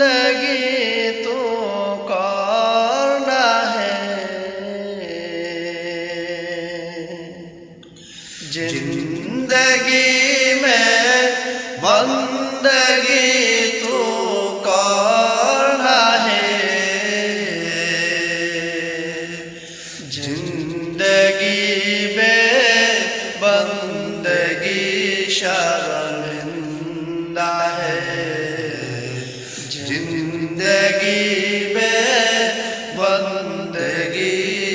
ज़िंदगी तो करना है? ज़िंदगी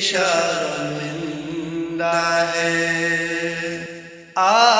शर्मिंदा है आयते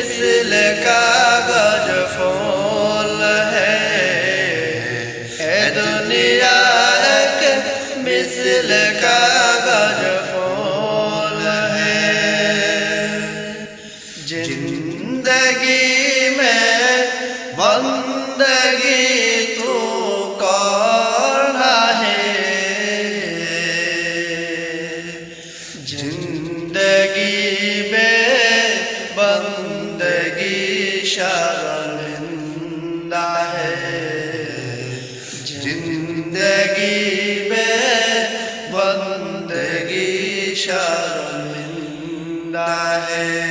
मिसल कागज़ फूल है दुनिया मिसल कागज़ फूल है। ज़िंदगी में बंदगी तू करना है? ज़िंदगी शर्मिंदा है। ज़िंदगी में बंदगी शर्मिंदा है।